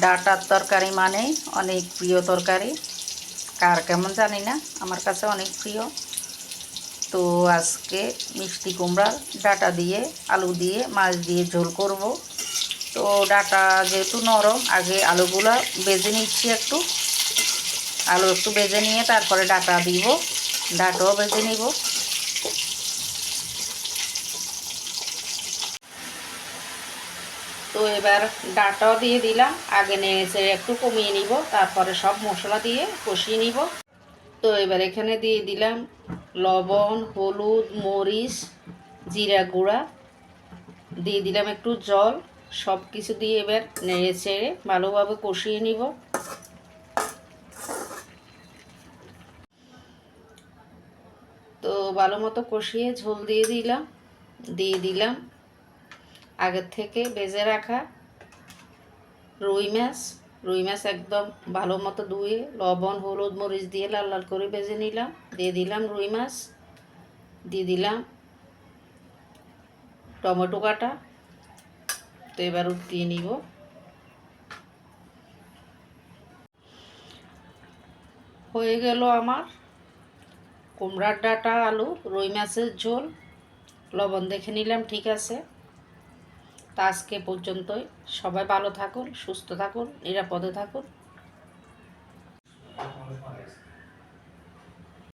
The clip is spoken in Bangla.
ডাটার তরকারি মানে অনেক প্রিয় তরকারি। কার কেমন জানি না, আমার কাছে অনেক প্রিয়। তো আজকে মিষ্টি কুমড়ার ডাটা দিয়ে, আলু দিয়ে, মাছ দিয়ে ঝোল করব। তো ডাটা যেহেতু নরম, আগে আলুগুলো বেজে নিচ্ছি একটু। আলু একটু বেজে নিয়ে তারপরে ডাটা দিব। ডাটাও বেজে নিব। তো এবার ডাটাও দিয়ে দিলাম, আগে নেড়ে একটু কমিয়ে নিব, তারপরে সব মশলা দিয়ে কষিয়ে নিব। তো এবার এখানে দিয়ে দিলাম লবণ, হলুদ, মরিচ, জিরা গুঁড়া, দিয়ে দিলাম একটু জল, সব কিছু দিয়ে এবার নেড়ে ছেড়ে ভালোভাবে কষিয়ে নিব। তো ভালো মতো কষিয়ে ঝোল দিয়ে দিলাম দিয়ে দিলাম। আগের থেকে বেজে রাখা রুই মাছ। রুই মাছ একদম ভালো মতো ধুয়ে লবণ, হলুদ, মরিচ দিয়ে লাল লাল করে ভেজে নিলাম। দিয়ে দিলাম রুই মাছ। দিয়ে দিলাম টমেটো কাটা। তো এবার উঠিয়ে নিব। হয়ে গেল আমার কুমড়ার ডাটা আলু, রুই মাছের ঝোল। লবণ দেখে নিলাম, ঠিক আছে। তা আজকে পর্যন্তই। সবাই ভালো থাকুন সুস্থ থাকুন নিরাপদে থাকুন।